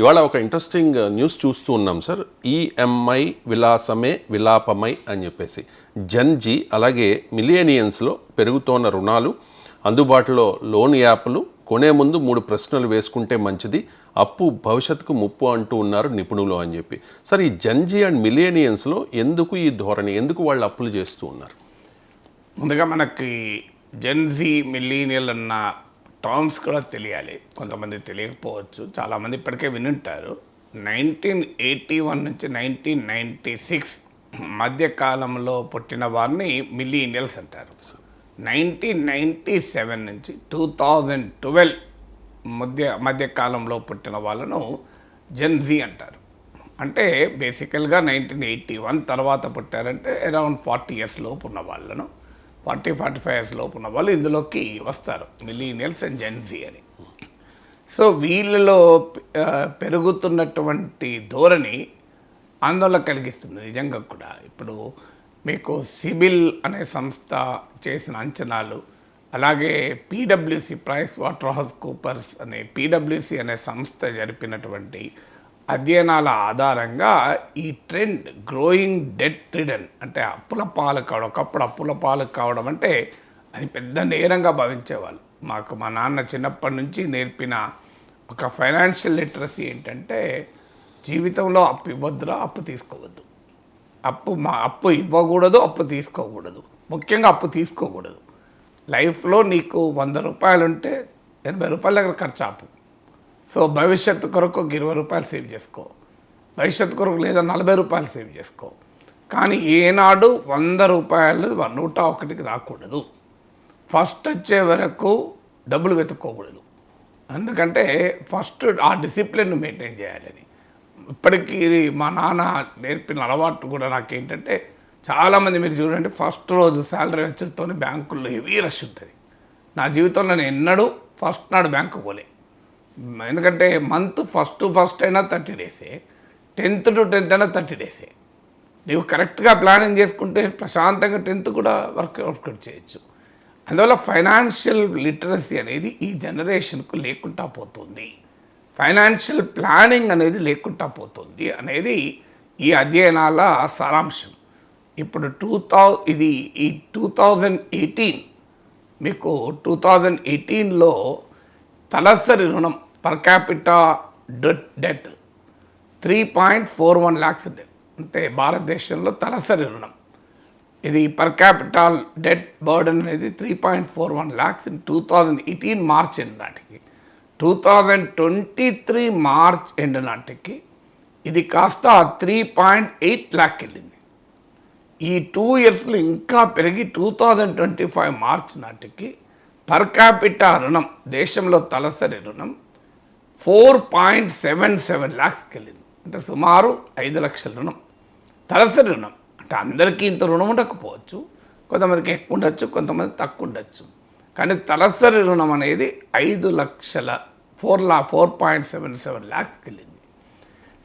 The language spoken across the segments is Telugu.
ఇవాళ ఒక ఇంట్రెస్టింగ్ న్యూస్ uh, చూస్తూ ఉన్నాం సార్ ఈఎంఐ విలాసమే విలాపమై అని చెప్పేసి. జన్జీ అలాగే మిలియనియన్స్లో పెరుగుతోన్న రుణాలు అందుబాటులో లోన్ యాప్లు కొనే ముందు మూడు ప్రశ్నలు వేసుకుంటే మంచిది అప్పు భవిష్యత్తుకు ముప్పు అంటూ ఉన్నారు నిపుణులు అని చెప్పి. సార్ ఈ జన్జీ అండ్ మిలియనియన్స్లో ఎందుకు ఈ ధోరణి ఎందుకు వాళ్ళు అప్పులు చేస్తూ ఉన్నారు? ముందుగా మనకి జెన్జీ మిలీనియల్ అన్న టర్మ్స్ కూడా తెలియాలి. కొంతమంది తెలియకపోవచ్చు. చాలామంది ఇప్పటికే వినుంటారు. నైన్టీన్ ఎయిటీ వన్ నుంచి నైన్టీన్ నైంటీ సిక్స్ మధ్యకాలంలో పుట్టిన వారిని మిలీనియల్స్ అంటారు. నైన్టీన్ నైంటీ సెవెన్ నుంచి టూ థౌజండ్ ట్వెల్వ్ మధ్య మధ్యకాలంలో పుట్టిన వాళ్ళను జెన్జీ అంటారు. అంటే బేసికల్గా నైన్టీన్ ఎయిటీ వన్ తర్వాత పుట్టారంటే అరౌండ్ ఫార్టీ ఇయర్స్ లోపు ఉన్న వాళ్ళను. ఫార్టీ ఫార్టీ ఫైవ్ ఇయర్స్ లోపు ఉన్న వాళ్ళు ఇందులోకి వస్తారు. మిలీనియల్స్ అండ్ జెన్జీ అని. సో వీళ్ళలో పెరుగుతున్నటువంటి ధోరణి ఆందోళన కలిగిస్తుంది నిజంగా కూడా. ఇప్పుడు మీకు సిబిల్ అనే సంస్థ చేసిన అంచనాలు అలాగే పీడబ్ల్యూసి ప్రైస్ వాటర్ హౌస్ కూపర్స్ అనే పీడబ్ల్యూసి అనే సంస్థ జరిపినటువంటి అధ్యయనాల ఆధారంగా ఈ ట్రెండ్ గ్రోయింగ్ డెట్ రిడన్ అంటే అప్పుల పాలు కావడం ఒకప్పుడు అప్పుల పాలు కావడం అంటే అది పెద్ద నేరంగా భావించేవాళ్ళు. మాకు మా నాన్న చిన్నప్పటి నుంచి నేర్పిన ఒక ఫైనాన్షియల్ లిటరసీ ఏంటంటే జీవితంలో అప్పు ఇవ్వద్దురా అప్పు తీసుకోవద్దు. అప్పు మా అప్పు ఇవ్వకూడదు అప్పు తీసుకోకూడదు. ముఖ్యంగా అప్పు తీసుకోకూడదు. లైఫ్లో నీకు వంద రూపాయలు ఉంటే ఎనభై రూపాయల దగ్గర ఖర్చు ఆపు. సో భవిష్యత్తు కొరకు ఒక ఇరవై రూపాయలు సేవ్ చేసుకో. భవిష్యత్తు కొరకు లేదా నలభై రూపాయలు సేవ్ చేసుకో. కానీ ఏనాడు వంద రూపాయలు నూట ఒకటికి రాకూడదు. ఫస్ట్ వచ్చే వరకు డబ్బులు వెతుక్కోకూడదు. ఎందుకంటే ఫస్ట్ ఆ డిసిప్లిన్ మెయింటైన్ చేయాలని ఇప్పటికీ ఇది మా నాన్న నేర్పిన అలవాటు కూడా నాకేంటంటే చాలామంది మీరు చూడండి ఫస్ట్ రోజు శాలరీ వచ్చేతోనే బ్యాంకుల్లో హెవీ రష్ ఉంటుంది. నా జీవితంలో నేను ఎన్నడూ ఫస్ట్ నాడు బ్యాంకు పోలే. ఎందుకంటే మంత్ ఫస్ట్ ఫస్ట్ అయినా థర్టీ డేసే టెన్త్ టు టెన్త్ అయినా థర్టీ డేసే నీవు కరెక్ట్గా ప్లానింగ్ చేసుకుంటే ప్రశాంతంగా టెన్త్ కూడా వర్క్ వర్కౌట్ చేయొచ్చు. అందువల్ల ఫైనాన్షియల్ లిటరసీ అనేది ఈ జనరేషన్కు లేకుండా పోతుంది. ఫైనాన్షియల్ ప్లానింగ్ అనేది లేకుండా పోతుంది అనేది ఈ అధ్యయనాల సారాంశం. ఇప్పుడు టూ థౌ ఇది ఈ టూ థౌజండ్ ఎయిటీన్ మీకు టూ థౌజండ్ ఎయిటీన్లో తలసరి రుణం per capita debt debt three point four one lakhs అంటే భారతదేశంలో తలసరి రుణం. ఇది పర్ క్యాపిటల్ డెట్ బర్డన్ అనేది three point four one lakhs in two thousand eighteen March end నాటికి. Two thousand twenty three March end నాటికి ఇది కాస్త త్రీ పాయింట్ ఎయిట్ ల్యాక్ వెళ్ళింది. ఈ టూ ఇయర్స్లో ఇంకా పెరిగి two thousand twenty five March నాటికి పర్ క్యాపిటా రుణం దేశంలో తలసరి రుణం ఫోర్ పాయింట్ సెవెన్ సెవెన్ ల్యాక్స్కి వెళ్ళింది అంటే సుమారు ఐదు లక్షల రుణం. తలసరి రుణం. అంటే అందరికీ ఇంత రుణం ఉండకపోవచ్చు. కొంతమందికి ఎక్కువ ఉండొచ్చు కొంతమంది తక్కువ ఉండొచ్చు కానీ తలసరి రుణం అనేది ఐదు లక్షల ఫోర్ లా ఫోర్ పాయింట్ సెవెన్ సెవెన్ ల్యాక్స్కి వెళ్ళింది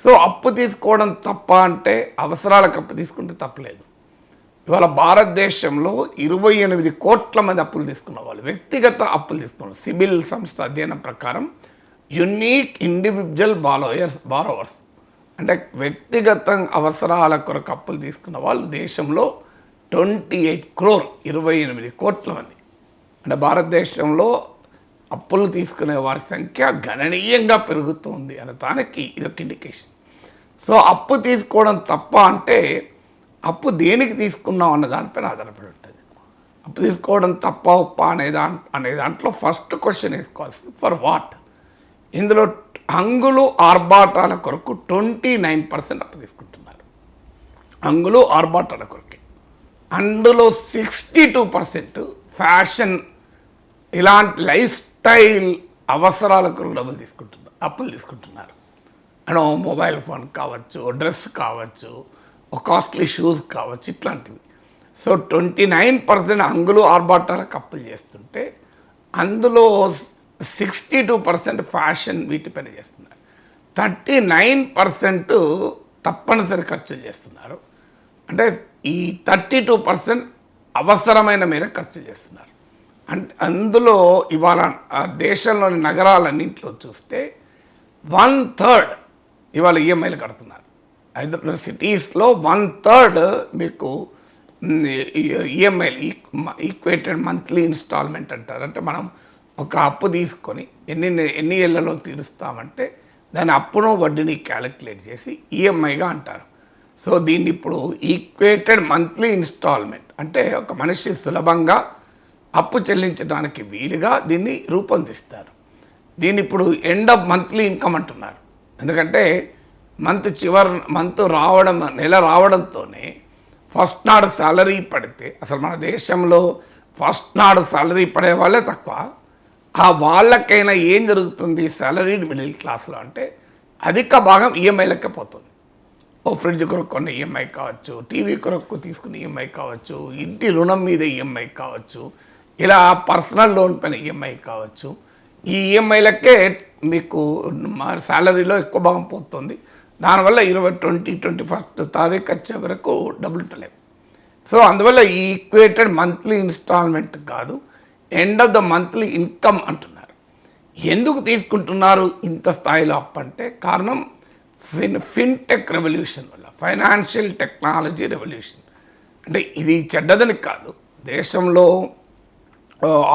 సో అప్పు తీసుకోవడం తప్ప అంటే అవసరాలకు అప్పు తీసుకుంటే తప్పలేదు. ఇవాళ భారతదేశంలో ఇరవై ఎనిమిది కోట్ల మంది అప్పులు తీసుకున్న వాళ్ళు వ్యక్తిగత అప్పులు తీసుకున్నారు సిబిల్ సంస్థ అధ్యయనం ప్రకారం యునీక్ ఇండివిజువల్ బాలోయర్స్ బారోవర్స్ అంటే వ్యక్తిగత అవసరాల కొరకు అప్పులు తీసుకున్న వాళ్ళు దేశంలో ట్వంటీ ఎయిట్ క్రోర్ ఇరవై ఎనిమిది కోట్ల మంది. అంటే భారతదేశంలో అప్పులు తీసుకునే వారి సంఖ్య గణనీయంగా పెరుగుతుంది అనే దానికి ఇదొక ఇండికేషన్ సో అప్పు తీసుకోవడం తప్ప అంటే అప్పు దేనికి తీసుకున్నాం అన్న దానిపైన ఆధారపడి ఉంటుంది. అప్పు తీసుకోవడం తప్ప ఉప్ప అనే అనే దాంట్లో ఫస్ట్ క్వశ్చన్ వేసుకోవాల్సింది ఫర్ వాట్ ఇందులో హంగులు ఆర్భాటాల కొరకు ట్వంటీ నైన్ పర్సెంట్ అప్పు తీసుకుంటున్నారు. హంగులు ఆర్భాటాల కొరకే. అందులో సిక్స్టీ టూ పర్సెంట్ ఫ్యాషన్ ఇలాంటి లైఫ్ స్టైల్ అవసరాల కొరకు డబ్బులు తీసుకుంటున్నారు అప్పులు తీసుకుంటున్నారు. అండ్ మొబైల్ ఫోన్ కావచ్చు డ్రెస్ కావచ్చు కాస్ట్లీ షూస్ కావచ్చు ఇట్లాంటివి. సో ట్వంటీ నైన్ పర్సెంట్ అంగులు ఆర్భాటాలకు అప్పులు చేస్తుంటే అందులో సిక్స్టీ టూ పర్సెంట్ ఫ్యాషన్ వీటిపైన చేస్తున్నారు. థర్టీ నైన్ పర్సెంట్ తప్పనిసరి ఖర్చులు చేస్తున్నారు. అంటే ఈ థర్టీ టూ పర్సెంట్ అవసరమైన మీద ఖర్చు చేస్తున్నారు. అంటే అందులో ఇవాళ ఆ దేశంలోని నగరాలన్నింటిలో చూస్తే వన్ థర్డ్ ఇవాళ ఈఎంఐలు కడుతున్నారు. హైదరాబాద్ సిటీస్లో వన్ థర్డ్ మీకు ఈఎంఐలు ఈక్వేటెడ్ మంత్లీ ఇన్స్టాల్మెంట్ అంటారు. అంటే మనం ఒక అప్పు తీసుకొని ఎన్ని ఎన్ని ఏళ్ళలో తీరుస్తామంటే దాని అప్పును వడ్డీని క్యాలిక్యులేట్ చేసి ఈఎంఐగా అంటారు. సో దీన్ని ఇప్పుడు ఈక్వేటెడ్ మంత్లీ ఇన్స్టాల్మెంట్ అంటే ఒక మనిషి సులభంగా అప్పు చెల్లించడానికి వీలుగా దీన్ని రూపొందిస్తారు. దీన్ని ఇప్పుడు ఎండ్ ఆఫ్ మంత్లీ ఇన్కమ్ అంటున్నారు. ఎందుకంటే మంత్ చివరి మంత్ రావడం నెల రావడంతోనే ఫస్ట్ నాడు సాలరీ పడితే అసలు మన దేశంలో ఫస్ట్ నాడు సాలరీ పడే వాళ్ళే తక్కువ. ఆ వాళ్ళకైనా ఏం జరుగుతుంది? సాలరీడ్ మిడిల్ క్లాస్లో అంటే అధిక భాగం ఈఎంఐలకే పోతుంది. ఓ ఫ్రిడ్జ్ కొరకు కొన్న ఈఎంఐ కావచ్చు టీవీ కొరకు తీసుకున్న ఈఎంఐ కావచ్చు ఇంటి రుణం మీద ఈఎంఐ కావచ్చు ఇలా పర్సనల్ లోన్ పైన ఈఎంఐ కావచ్చు. ఈ ఈఎంఐలకే మీకు మా శాలరీలో ఎక్కువ భాగం పోతుంది. దానివల్ల ఇరవై ట్వంటీ ట్వంటీ ఫస్ట్ తారీఖు వచ్చే వరకు డబ్బులు ఉండలేవు. సో అందువల్ల ఈ ఈక్వేటెడ్ మంత్లీ ఇన్స్టాల్మెంట్ కాదు. End of the monthly income అంటున్నారు. ఎందుకు తీసుకుంటున్నారు? ఇంత స్థాయిలో అప్ అంటే కారణం ఫిన్ ఫిన్టెక్ రెవల్యూషన్ వల్ల ఫైనాన్షియల్ టెక్నాలజీ రెవల్యూషన్ అంటే ఇది చెడ్డదని కాదు. దేశంలో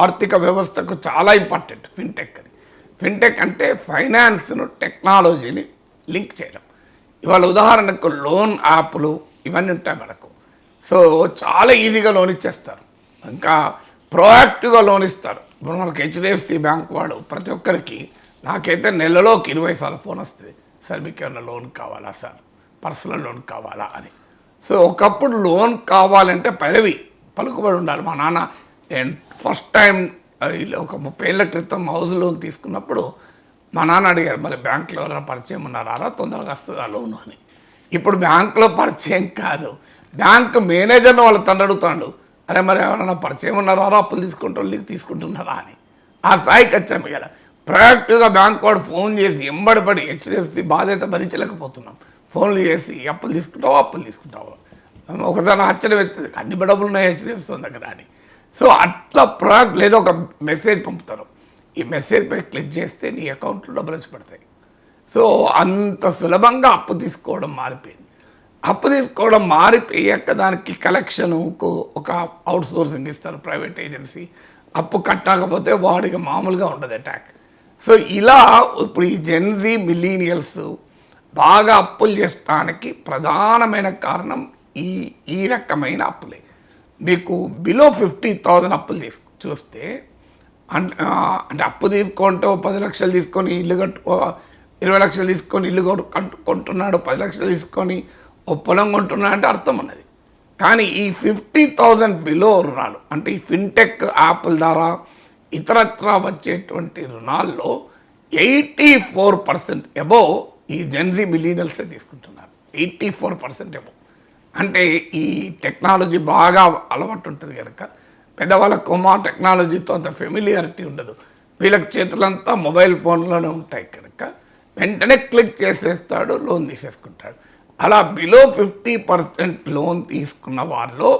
ఆర్థిక వ్యవస్థకు చాలా ఇంపార్టెంట్ ఫిన్టెక్ అని ఫిన్టెక్ అంటే ఫైనాన్స్ను టెక్నాలజీని లింక్ చేయడం. ఇవాళ ఉదాహరణకు లోన్ యాప్లు ఇవన్నీ ఉంటాయి మనకు. సో చాలా ఈజీగా లోన్ ఇచ్చేస్తారు. ఇంకా ప్రోయాక్టివ్గా లోన్ ఇస్తారు ఇప్పుడు మనకి హెచ్డిఎఫ్సి బ్యాంక్ వాడు ప్రతి ఒక్కరికి నాకైతే నెలలోకి ఇరవై సార్లు ఫోన్ వస్తుంది. సార్ మీకు ఏమైనా లోన్ కావాలా సార్? పర్సనల్ లోన్ కావాలా? అని. సో ఒకప్పుడు లోన్ కావాలంటే పైరవి పలుకుబడి ఉండాలి. మా నాన్న ఫస్ట్ టైం ఒక ముప్పై ఏళ్ళ క్రితం హౌస్ లోన్ తీసుకున్నప్పుడు మా నాన్న అడిగారు మరి బ్యాంకులో ఎవరైనా పరిచయం ఉన్నారా? తొందరగా వస్తుందా లోన్? అని. ఇప్పుడు బ్యాంకులో పరిచయం కాదు. బ్యాంక్ మేనేజర్ని వాళ్ళ తండ్రి అడుగుతాడు. అరే మరి ఎవరైనా పరిచయం ఉన్నారా? అప్పులు తీసుకుంటారు నీకు తీసుకుంటున్నారా అని. ఆ స్థాయికి వచ్చాము ఇక్కడ ప్రొయాక్టివ్గా బ్యాంక్ వాడు ఫోన్ చేసి ఎంబడిపడి హెచ్డిఎఫ్సి బాధ్యత భరించలేకపోతున్నాం. ఫోన్లు చేసి అప్పులు తీసుకుంటావా అప్పులు తీసుకుంటావా? ఒకసారి ఆశ్చర్యం ఎత్తుంది అన్ని డబ్బులు ఉన్నాయి హెచ్డిఎఫ్సి దగ్గర అని. సో అట్లా ప్రాడక్ట్ లేదా ఒక మెసేజ్ పంపుతారు. ఈ మెసేజ్ పై క్లిక్ చేస్తే నీ అకౌంట్లో డబ్బులు వచ్చి పడతాయి. సో అంత సులభంగా అప్పు తీసుకోవడం మారిపోయింది. అప్పు తీసుకోవడం మారిపోయాక దానికి కలెక్షన్కు ఒక అవుట్ సోర్సింగ్ ఇస్తారు ప్రైవేట్ ఏజెన్సీ అప్పు కట్టకపోతే వాడికి మామూలుగా ఉండదు అటాక్ సో ఇలా ఇప్పుడు ఈ జెన్జీ మిలీనియల్స్ బాగా అప్పులు చేసడానికి ప్రధానమైన కారణం ఈ ఈ రకమైన అప్పులే. మీకు బిలో ఫిఫ్టీ థౌజండ్ అప్పులు తీసుకు చూస్తే అంటే అంటే అప్పు తీసుకుంటే పది లక్షలు తీసుకొని ఇల్లు కట్టుకో ఇరవై లక్షలు తీసుకొని ఇల్లు కొట్టు- కొంటున్నాడు పది లక్షలు తీసుకొని ఓ పొలం కొంటున్నా అంటే అర్థం ఉన్నది. కానీ ఈ ఫిఫ్టీ థౌజండ్ బిలో రుణాలు అంటే ఈ ఫిన్టెక్ యాప్ల ద్వారా ఇతరత్రా వచ్చేటువంటి రుణాల్లో ఎయిటీ ఫోర్ పర్సెంట్ ఎబో ఈ జెన్జీ మిలీనియల్సే తీసుకుంటున్నారు. ఎయిటీ ఫోర్ పర్సెంట్ ఎబో అంటే ఈ టెక్నాలజీ బాగా అలవాటు ఉంటుంది కనుక పెద్దవాళ్ళకు మా టెక్నాలజీతో అంత ఫెమిలియారిటీ ఉండదు. వీళ్ళకి చేతులంతా మొబైల్ ఫోన్లోనే ఉంటాయి కనుక వెంటనే క్లిక్ చేసేస్తాడు లోన్ తీసేసుకుంటాడు. అలా బిలో ఫిఫ్టీ పర్సెంట్ లోన్ తీసుకున్న వారిలో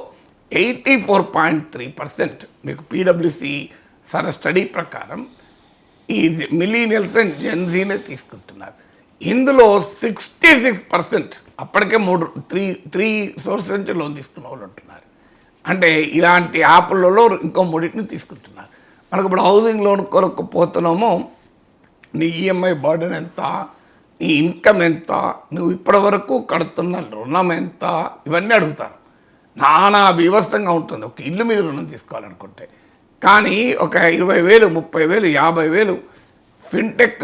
eighty four point three percent మీకు పీడబ్ల్యూసి సర స్టడీ ప్రకారం ఈ మిలీనియల్స్ అండ్ జెన్జీనే తీసుకుంటున్నారు. ఇందులో సిక్స్టీ సిక్స్ పర్సెంట్ అప్పటికే మూడు త్రీ త్రీ సోర్స్ నుంచి లోన్ తీసుకున్న వాళ్ళు ఉంటున్నారు. అంటే ఇలాంటి యాప్లలో ఇంకో మూడింటిని తీసుకుంటున్నారు. మనకు ఇప్పుడు హౌసింగ్ లోన్ కొరకు పోతున్నామో నీ ఈఎంఐ బర్డెన్ ఎంత? నీ ఇన్కమ్ ఎంత? నువ్వు ఇప్పటివరకు కడుతున్న రుణం ఎంత? ఇవన్నీ అడుగుతారు. నానా బీభత్సంగా ఉంటుంది. ఒక ఇల్లు మీద రుణం తీసుకోవాలనుకుంటే. కానీ ఒక ఇరవై వేలు ముప్పై వేలు యాభై వేలు ఫిన్టెక్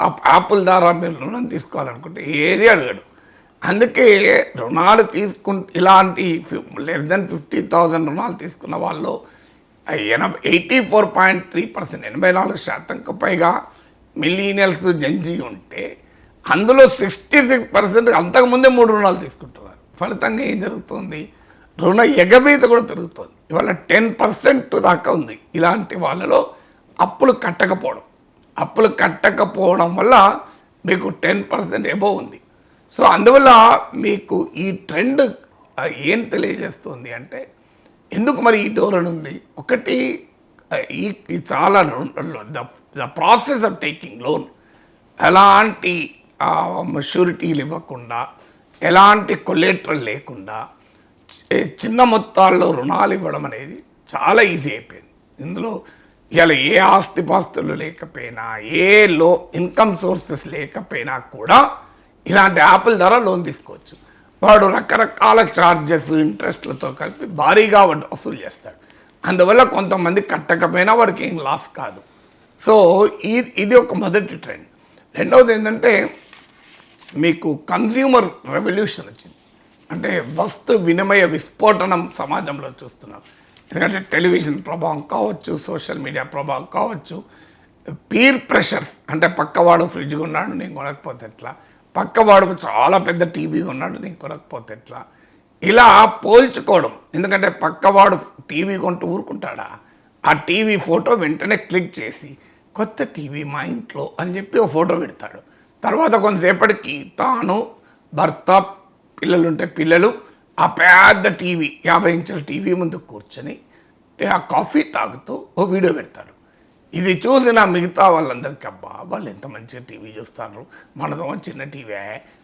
యాప్- యాప్ల ద్వారా మీరు రుణం తీసుకోవాలనుకుంటే ఏది అడగడు. అందుకే రుణాలు తీసుకుంటే ఇలాంటి లెస్ దెన్ ఫిఫ్టీ థౌజండ్ రుణాలు తీసుకున్న వాళ్ళు ఎనభై eighty four point three percent ఎనభై నాలుగు శాతంకు పైగా మిలీనియల్స్ జంజీ ఉంటే అందులో సిక్స్టీ సిక్స్ పర్సెంట్ అంతకుముందే మూడు రుణాలు తీసుకుంటున్నారు. ఫలితంగా ఏం జరుగుతుంది? రుణ ఎగబీత కూడా పెరుగుతుంది. ఇవాళ టెన్ పర్సెంట్ దాకా ఉంది. ఇలాంటి వాళ్ళలో అప్పులు కట్టకపోవడం. అప్పులు కట్టకపోవడం వల్ల మీకు టెన్ పర్సెంట్ ఎబో ఉంది. సో అందువల్ల మీకు ఈ ట్రెండ్ ఏం తెలియజేస్తుంది అంటే ఎందుకు మరి ఈ ధోరణి ఉంది? ఒకటి ఈ చాలా చాలా the process of taking loan ఎలాంటి షూరిటీలు ఇవ్వకుండా ఎలాంటి కొలేటరల్ లేకుండా చిన్న మొత్తాల్లో రుణాలు ఇవ్వడం అనేది చాలా ఈజీ అయిపోయింది. ఇందులో ఇలా ఏ ఆస్తిపాస్తులు లేకపోయినా ఏ లో ఇన్కమ్ సోర్సెస్ లేకపోయినా కూడా ఇలాంటి యాప్ల ద్వారా లోన్ తీసుకోవచ్చు. వాడు రకరకాల ఛార్జెస్ ఇంట్రెస్ట్లతో కలిపి భారీగా వాడు వసూలు చేస్తాడు. అందువల్ల కొంతమంది కట్టకపోయినా వాడికి ఏం లాస్ కాదు. సో ఇది ఇది ఒక మొదటి ట్రెండ్ రెండవది ఏంటంటే మీకు కన్జ్యూమర్ రెవల్యూషన్ వచ్చింది. అంటే వస్తు వినిమయ విస్ఫోటనం సమాజంలో చూస్తున్నాం. ఎందుకంటే టెలివిజన్ ప్రభావం కావచ్చు సోషల్ మీడియా ప్రభావం కావచ్చు పీర్ ప్రెషర్స్ అంటే పక్కవాడు ఫ్రిడ్జ్ ఉన్నాడు నేను కొనకపోతే ఎట్లా? పక్కవాడు చాలా పెద్ద టీవీ ఉన్నాడు నేను కొనకపోతే ఎట్లా? ఇలా పోల్చుకోవడం. ఎందుకంటే పక్కవాడు టీవీ కొంటూ ఊరుకుంటాడా? ఆ టీవీ ఫోటో వెంటనే క్లిక్ చేసి కొత్త టీవీ మా ఇంట్లో అని చెప్పి ఒక ఫోటో పెడతాడు. తర్వాత కొంతసేపటికి తాను భర్త పిల్లలుంటే పిల్లలు ఆ పెద్ద టీవీ యాభై ఇంచుల టీవీ ముందు కూర్చొని ఆ కాఫీ తాగుతూ ఓ వీడియో పెడతాడు. ఇది చూసిన మిగతా వాళ్ళందరికీ అబ్బా వాళ్ళు ఎంత మంచిగా టీవీ చూస్తారు మనదో చిన్న టీవీ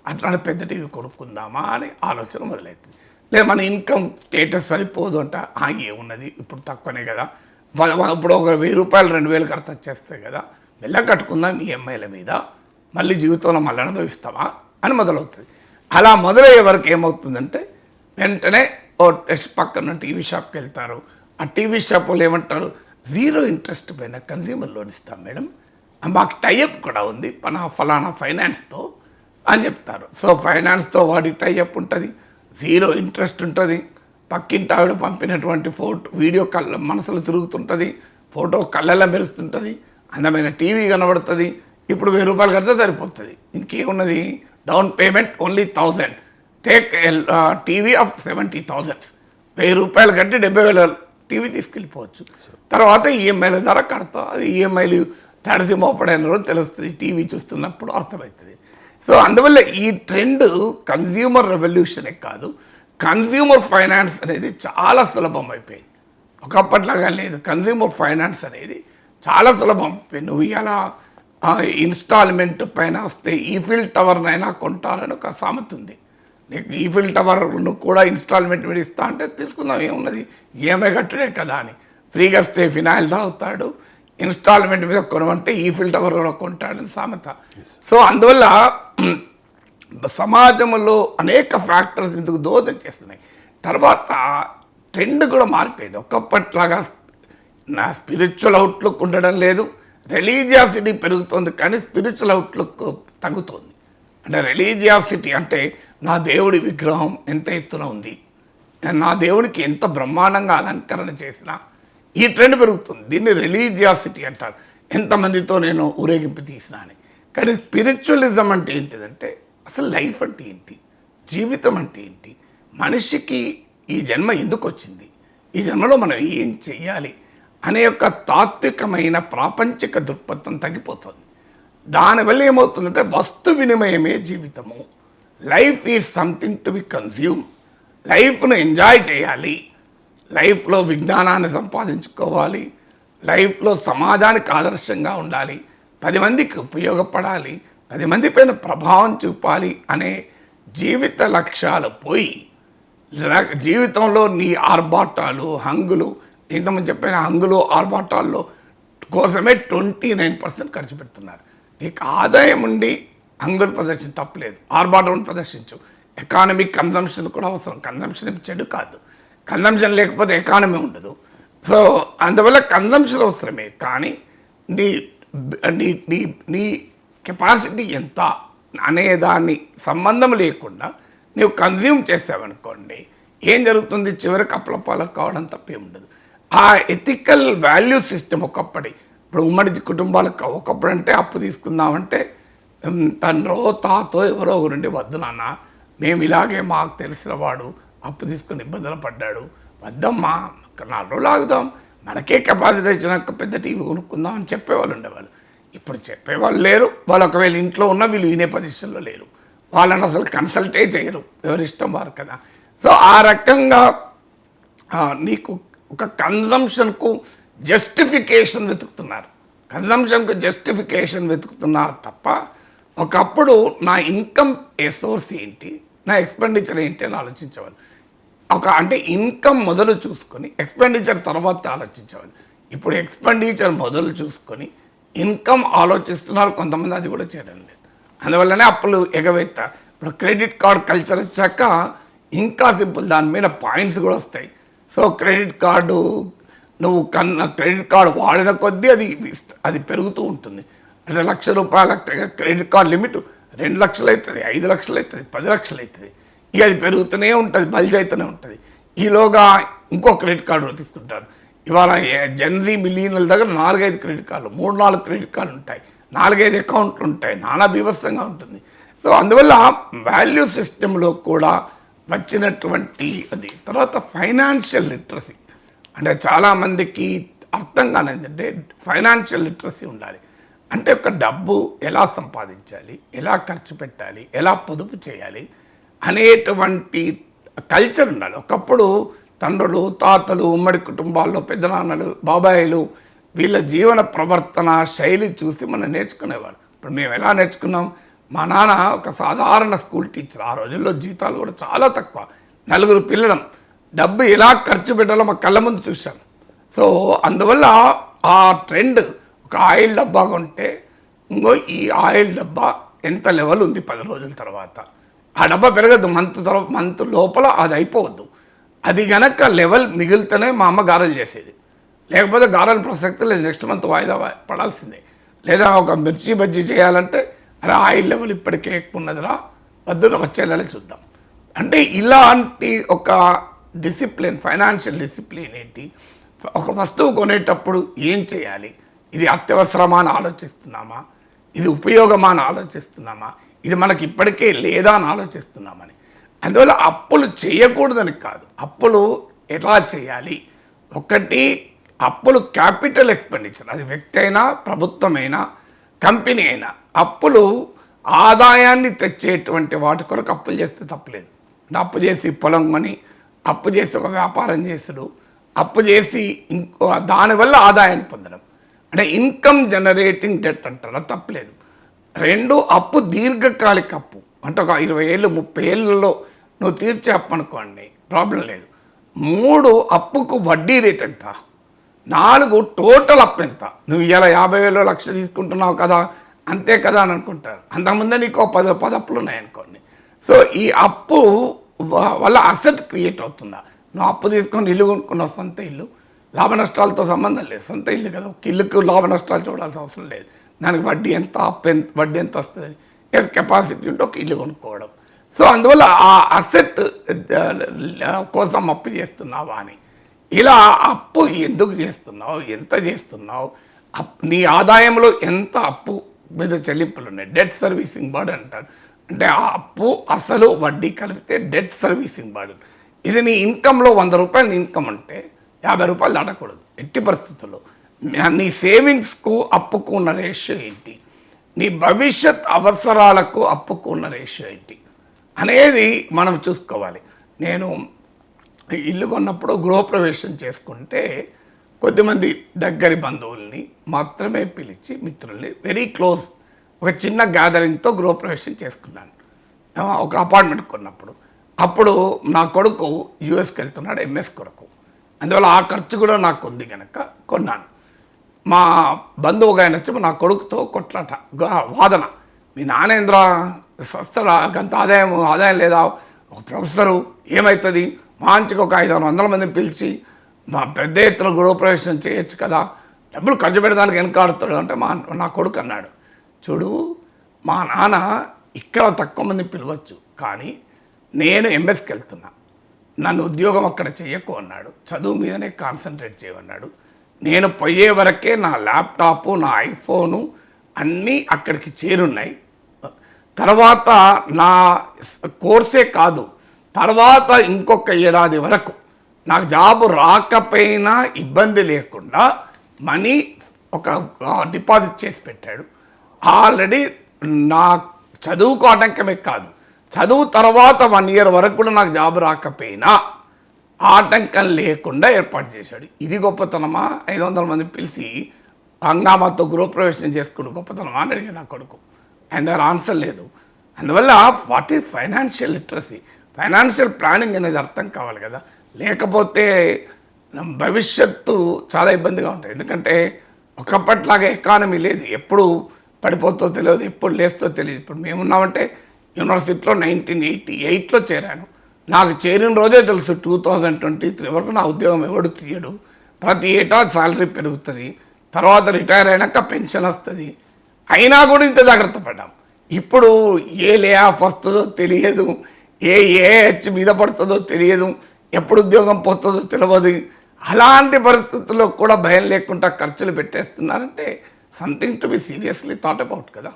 అట్లా పెద్ద టీవీ కొనుక్కుందామా అని ఆలోచన మొదలవుతుంది లేదు మన ఇన్కమ్ స్టేటస్ సరిపోదు అంట. ఏమున్నది? ఇప్పుడు తక్కువనే కదా. ఇప్పుడు ఒక వెయ్యి రూపాయలు రెండు వేలు ఖర్చు వచ్చేస్తాయి కదా. మెల్ల కట్టుకుందాం ఈఎంఐల మీద. మళ్ళీ జీవితంలో మళ్ళీ అనుభవిస్తామా అని మొదలవుతుంది. అలా మొదలయ్యే వరకు ఏమవుతుందంటే వెంటనే ఓ టెస్ట్ పక్కన టీవీ షాప్కి వెళ్తారు. ఆ టీవీ షాప్ వాళ్ళు ఏమంటారు జీరో ఇంట్రెస్ట్ పైన కన్జ్యూమర్ లోన్ ఇస్తాం మేడం. మాకు టైఅప్ కూడా ఉంది పనా ఫలానా ఫైనాన్స్తో అని చెప్తారు. సో ఫైనాన్స్తో వాడి టైఅప్ ఉంటుంది జీరో ఇంట్రెస్ట్ ఉంటుంది. పక్కింటి ఆవిడ పంపినటువంటి ఫోటో వీడియో కళ్ళ మనసులో తిరుగుతుంటుంది ఫోటో కళ్ళల్లో మెరుస్తుంటుంది అందమైన టీవీ కనబడుతుంది. ఇప్పుడు వెయ్యి రూపాయలు కడితే సరిపోతుంది. ఇంకేమున్నది? Down payment only thousand take TV of seventy thousands వెయ్యి రూపాయలు కట్టి డెబ్బై వేల టీవీ తీసుకెళ్ళిపోవచ్చు. తర్వాత ఈఎంఐల ద్వారా కడతా. అది ఈఎంఐలు తడిసి మోపడైన రోజు తెలుస్తుంది టీవీ చూస్తున్నప్పుడు అర్థమవుతుంది. సో అందువల్ల ఈ ట్రెండ్ కన్జ్యూమర్ రెవల్యూషనే కాదు కన్జ్యూమర్ ఫైనాన్స్ అనేది చాలా సులభం అయిపోయింది ఒకప్పట్లాగా లేదు. కన్జ్యూమర్ ఫైనాన్స్ అనేది చాలా సులభం. అయిపోయింది నువ్వు ఇలా ఇన్స్టాల్మెంట్ పైన వస్తే ఈఫిల్ టవర్నైనా కొంటారని ఒక సామెత ఉంది. నీకు ఈఫిల్ టవర్ను కూడా ఇన్స్టాల్మెంట్ మీద ఇస్తా అంటే తీసుకుందాం ఏమున్నది? ఈఎంఐ కట్టుడే కదా అని. ఫ్రీగా వస్తే ఫినాయిల్ తాగుతాడు ఇన్స్టాల్మెంట్ మీద కొనమంటే ఈఫిల్ టవర్ కూడా కొంటాడని సామెత. సో అందువల్ల సమాజంలో అనేక ఫ్యాక్టర్స్ ఇందుకు దోహదం చేస్తున్నాయి. తర్వాత ట్రెండ్ కూడా మారిపోయింది. ఒకప్పట్లాగా నా స్పిరిచువల్ అవుట్లుక్ ఉండడం లేదు. రిలీజియాసిటీ పెరుగుతుంది కానీ స్పిరిచువల్ అవుట్లుక్ తగ్గుతుంది. అంటే రిలీజియాసిటీ అంటే నా దేవుడి విగ్రహం ఎంత ఎత్తున ఉంది నా దేవుడికి ఎంత బ్రహ్మాండంగా అలంకరణ చేసినా ఈ ట్రెండ్ పెరుగుతుంది. దీన్ని రిలీజియాసిటీ అంటారు. ఎంతమందితో నేను ఊరేగింపు తీసినా అని. కానీ స్పిరిచువలిజం అంటే ఏంటిదంటే అసలు లైఫ్ అంటే ఏంటి జీవితం అంటే ఏంటి మనిషికి ఈ జన్మ ఎందుకు వచ్చింది ఈ జన్మలో మనం ఏం చెయ్యాలి అనే యొక్క తాత్వికమైన ప్రాపంచిక దృక్పథం తగ్గిపోతుంది. దానివల్ల ఏమవుతుందంటే వస్తు వినిమయమే జీవితము. Life is something to be consume లైఫ్ను ఎంజాయ్ చేయాలి. లైఫ్లో విజ్ఞానాన్ని సంపాదించుకోవాలి. లైఫ్లో సమాజానికి ఆదర్శంగా ఉండాలి. పది మందికి ఉపయోగపడాలి. పది మంది పైన ప్రభావం చూపాలి అనే జీవిత లక్ష్యాలు పోయి జీవితంలో నీ ఆర్భాటాలు హంగులు ఇంతకుముందు చెప్పిన హంగులు ఆర్భాటాల్లో కోసమే ట్వంటీ నైన్ పర్సెంట్ ఖర్చు పెడుతున్నారు. నీకు ఆదాయం ఉండి హంగులు ప్రదర్శన తప్పలేదు. ఆర్భాటం ప్రదర్శించు. ఎకానమిక్ కన్సంప్షన్ కూడా అవసరం. కన్సంప్షన్ చెడు కాదు. కన్సంప్షన్ లేకపోతే ఎకానమీ ఉండదు. సో అందువల్ల కన్సంప్షన్ అవసరమే. కానీ నీ నీ నీ నీ కెపాసిటీ ఎంత అనే దాన్ని సంబంధం లేకుండా నువ్వు కన్జ్యూమ్ చేసావనుకోండి ఏం జరుగుతుంది? చివరికి అప్లపాలకు కావడం తప్పే ఉండదు. ఆ ఎథికల్ వాల్యూ సిస్టమ్ ఒకప్పటి. ఇప్పుడు ఉమ్మడి కుటుంబాలకు ఒకప్పుడు అంటే అప్పు తీసుకుందామంటే తండ్రో తాతో ఎవరో ఒకరుండి వద్దు నాన్న. మేము ఇలాగే మాకు తెలిసిన వాడు అప్పు తీసుకుని ఇబ్బందులు పడ్డాడు. వద్దమ్మా నాలుగు రోజులు ఆగుదాం. మనకే కెపాసిటీ వచ్చినాక పెద్ద టీవీ కొనుక్కుందాం అని చెప్పేవాళ్ళు ఉండేవాళ్ళు. ఇప్పుడు చెప్పేవాళ్ళు లేరు. వాళ్ళు ఒకవేళ ఇంట్లో ఉన్న వీళ్ళు వినే పొజిషన్లో లేరు. వాళ్ళని అసలు కన్సల్టే చేయరు. ఎవరిష్టం వారు కదా. సో ఆ రకంగా నీకు ఒక కన్జంప్షన్కు జస్టిఫికేషన్ వెతుకుతున్నారు. కన్జంప్షన్కు జస్టిఫికేషన్ వెతుకుతున్నారు తప్ప ఒకప్పుడు నా ఇన్కమ్ ఏ సోర్స్ ఏంటి నా ఎక్స్పెండిచర్ ఏంటి అని ఆలోచించేవాళ్ళు. ఒక అంటే ఇన్కమ్ మొదలు చూసుకొని ఎక్స్పెండిచర్ తర్వాత ఆలోచించేవాళ్ళు. ఇప్పుడు ఎక్స్పెండిచర్ మొదలు చూసుకొని ఇన్కమ్ ఆలోచిస్తున్నారు కొంతమంది అది కూడా చేయడం లేదు. అందువల్లనే అప్పులు ఎగవేత. ఇప్పుడు క్రెడిట్ కార్డ్ కల్చర్ వచ్చాక ఇంకా సింపుల్ దాని మీద పాయింట్స్ కూడా వస్తాయి. సో క్రెడిట్ కార్డు నువ్వు కన్న క్రెడిట్ కార్డు వాడిన కొద్దీ అది అది పెరుగుతూ ఉంటుంది. అంటే లక్ష రూపాయల క్రెడిట్ కార్డు లిమిట్ రెండు లక్షలు అవుతుంది ఐదు లక్షలు అవుతుంది పది లక్షలు అవుతుంది ఇక అది పెరుగుతూనే ఉంటుంది బల్జ్ అవుతూనే ఉంటుంది. ఈలోగా ఇంకో క్రెడిట్ కార్డు తీసుకుంటారు. ఇవాళ జెన్జీ మిలియన్ల దగ్గర నాలుగైదు క్రెడిట్ కార్డులు మూడు నాలుగు క్రెడిట్ కార్డులు ఉంటాయి. నాలుగైదు అకౌంట్లు ఉంటాయి నానా బీభత్సంగా ఉంటుంది. సో అందువల్ల వాల్యూ సిస్టంలో కూడా వచ్చినటువంటి అది. తర్వాత ఫైనాన్షియల్ లిటరసీ అంటే చాలామందికి అర్థం కానిదంటే ఫైనాన్షియల్ లిటరసీ ఉండాలి. అంటే ఒక డబ్బు ఎలా సంపాదించాలి ఎలా ఖర్చు పెట్టాలి ఎలా పొదుపు చేయాలి అనేటువంటి కల్చర్ ఉండాలి. ఒకప్పుడు తండ్రులు తాతలు ఉమ్మడి కుటుంబాల్లో పెద్దనాన్నలు బాబాయిలు వీళ్ళ జీవన ప్రవర్తన శైలి చూసి మనం నేర్చుకునేవారు ఇప్పుడు మేము ఎలా నేర్చుకున్నాం? మా నాన్న ఒక సాధారణ స్కూల్ టీచర్. ఆ రోజుల్లో జీతాలు కూడా చాలా తక్కువ. నలుగురు పిల్లలం. డబ్బు ఎలా ఖర్చు పెట్టాలో మా కళ్ళ ముందు చూశాం. సో అందువల్ల ఆ ట్రెండ్ ఒక ఆయిల్ డబ్బా కొంటే ఇంకో ఈ ఆయిల్ డబ్బా ఎంత లెవెల్ ఉంది పది రోజుల తర్వాత. ఆ డబ్బా పెరగద్దు మంత్ తర్వాత మంత్ లోపల అది అయిపోవద్దు. అది గనక లెవెల్ మిగిలితేనే మా అమ్మ గారెలు చేసేది. లేకపోతే గారెల ప్రసక్తి లేదు. నెక్స్ట్ మంత్ వాయిదా పడాల్సిందే. లేదా ఒక మిర్చి బజ్జీ చేయాలంటే అరే ఆయిల్ లెవెల్ ఇప్పటికే ఎక్కువ ఉన్నదిరా వద్దు ఒక చెల్లెలు చూద్దాం. అంటే ఇలాంటి ఒక డిసిప్లిన్ ఫైనాన్షియల్ డిసిప్లిన్ ఏంటి? ఒక వస్తువు కొనేటప్పుడు ఏం చేయాలి? ఇది అత్యవసరమా అని ఆలోచిస్తున్నామా? ఇది ఉపయోగమా అని ఆలోచిస్తున్నామా? ఇది మనకి ఇప్పటికే లేదా అని ఆలోచిస్తున్నామని. అందువల్ల అప్పులు చేయకూడదని కాదు. అప్పులు ఎలా చేయాలి? ఒకటి అప్పులు క్యాపిటల్ ఎక్స్పెండిచర్. అది వ్యక్తి అయినా ప్రభుత్వమైనా కంపెనీ అయినా అప్పులు ఆదాయాన్ని తెచ్చేటువంటి వాటి కొరకు అప్పులు చేస్తే తప్పలేదు. అంటే అప్పు చేసి పొలం కొని అప్పు చేసి ఒక వ్యాపారం చేసుడు అప్పు చేసి ఇంకో దానివల్ల ఆదాయాన్ని పొందడం. అంటే ఇన్కమ్ జనరేటింగ్ డెట్ అంటారు? అది తప్పలేదు. రెండు అప్పు దీర్ఘకాలిక అప్పు. అంటే ఒక ఇరవై ఏళ్ళు ముప్పై ఏళ్ళలో నువ్వు తీర్చే అప్పు అనుకోండి ప్రాబ్లం లేదు. మూడు అప్పుకు వడ్డీ రేట్ అంట నాలుగు టోటల్ అప్పు ఎంత నువ్వు ఇలా యాభై వేలు లక్ష తీసుకుంటున్నావు కదా అంతే కదా అని అనుకుంటారు. అంతకుముందే నీకు ఒక పది పది అప్పులు ఉన్నాయనుకోండి సో ఈ అప్పు వల్ల అసెట్ క్రియేట్ అవుతుందా? నువ్వు అప్పు తీసుకొని ఇల్లు కొనుక్కున్నావు సొంత ఇల్లు. లాభ నష్టాలతో సంబంధం లేదు. సొంత ఇల్లు కదా. ఒక ఇల్లుకు లాభ నష్టాలు చూడాల్సిన అవసరం లేదు. దానికి వడ్డీ ఎంత అప్పు ఎంత వడ్డీ ఎంత వస్తుంది ఎస్ కెపాసిటీ ఉంటే ఒక ఇల్లు కొనుక్కోవడం. సో అందువల్ల ఆ అసెట్ కోసం అప్పు చేస్తున్నావా అని. ఇలా అప్పు ఎందుకు చేస్తున్నావు? ఎంత చేస్తున్నావు? అప్ నీ ఆదాయంలో ఎంత అప్పు మీద చెల్లింపులు ఉన్నాయి? డెట్ సర్వీసింగ్ బాడ్ అంటారు అంటే ఆ అప్పు అసలు వడ్డీ కలిపితే డెట్ సర్వీసింగ్ బాడ్ ఇది నీ ఇన్కంలో వంద రూపాయలు నీ ఇన్కమ్ అంటే యాభై రూపాయలు దాటకూడదు ఎట్టి పరిస్థితుల్లో. నీ సేవింగ్స్కు అప్పుకు ఉన్న రేషియో ఏంటి? నీ భవిష్యత్ అవసరాలకు అప్పుకు ఉన్న రేషియో ఏంటి? అనేది మనం చూసుకోవాలి. నేను ఇల్లు కొన్నప్పుడు గృహప్రవేశం చేసుకుంటే కొద్దిమంది దగ్గరి బంధువుల్ని మాత్రమే పిలిచి మిత్రుల్ని వెరీ క్లోజ్ ఒక చిన్న గ్యాదరింగ్తో గృహప్రవేశం చేసుకున్నాను. ఒక అపార్ట్మెంట్ కొన్నప్పుడు. అప్పుడు నా కొడుకు యుఎస్కి వెళ్తున్నాడు ఎంఎస్ కొరకు. అందువల్ల ఆ ఖర్చు కూడా నాకు ఉంది కనుక కొన్నాను. మా బంధువు ఆయన వచ్చి నా కొడుకుతో కొట్లాట వాదన. మీ నానేంద్ర సస్తరా గంత ఆదాయం ఆదాయం లేదా? ఒక ప్రొఫెసరు ఏమవుతుంది మంచిగా ఒక ఐదు ఆరు వందల మందిని పిలిచి మా పెద్ద ఎత్తున గృహప్రవేశం చేయొచ్చు కదా డబ్బులు ఖర్చు పెట్టడానికి వెనకాడుతాడు అంటే మా నా కొడుకు అన్నాడు చూడు మా నాన్న ఇక్కడ తక్కువ మంది పిలవచ్చు కానీ నేను ఎంఎస్కి వెళ్తున్నా. నన్ను ఉద్యోగం అక్కడ చేయకు అన్నాడు చదువు మీదనే కాన్సన్ట్రేట్ చేయమన్నాడు నేను పోయే వరకే నా ల్యాప్టాపు నా ఐఫోను అన్నీ అక్కడికి చేరున్నాయి. తర్వాత నా కోర్సే కాదు తర్వాత ఇంకొక ఏడాది వరకు నాకు జాబ్ రాకపోయినా ఇబ్బంది లేకుండా మనీ ఒక డిపాజిట్ చేసి పెట్టాడు. ఆల్రెడీ నా చదువుకు ఆటంకమే కాదు చదువు తర్వాత వన్ ఇయర్ వరకు కూడా నాకు జాబ్ రాకపోయినా ఆటంకం లేకుండా ఏర్పాటు చేశాడు. ఇది గొప్పతనమా? ఐదు వందల మంది పిలిచి హంగామాతో గృహప్రవేశం చేసుకుని గొప్పతనమా అని అడిగాడు నా కొడుకు. అండ్ దగ్గర ఆన్సర్ లేదు. అందువల్ల what is financial literacy? Financial planning అనేది అర్థం కావాలి కదా. లేకపోతే భవిష్యత్తు చాలా ఇబ్బందిగా ఉంటుంది. ఎందుకంటే ఒకప్పట్లాగా ఎకానమీ లేదు. ఎప్పుడు పడిపోతో తెలియదు ఎప్పుడు లేస్తో తెలియదు. ఇప్పుడు మేమున్నామంటే యూనివర్సిటీలో నైన్టీన్ ఎయిటీ ఎయిట్లో చేరాను. నాకు చేరిన రోజే తెలుసు టూ థౌజండ్ ట్వంటీ త్రీ వరకు నా ఉద్యోగం ఎవడు తీయడు. ప్రతి ఏటా శాలరీ పెరుగుతుంది. తర్వాత రిటైర్ అయినాక పెన్షన్ వస్తుంది. అయినా కూడా ఇంత జాగ్రత్త పడ్డాం. ఇప్పుడు ఏ లే ఆఫ్ వస్తుందో తెలియదు. ఏ ఏహెచ్ మీద పడుతుందో తెలియదు ఎప్పుడు ఉద్యోగం పోతుందో తెలియదు అలాంటి పరిస్థితుల్లో కూడా భయం లేకుండా ఖర్చులు పెట్టేస్తున్నారంటే something to be seriously thought about కదా.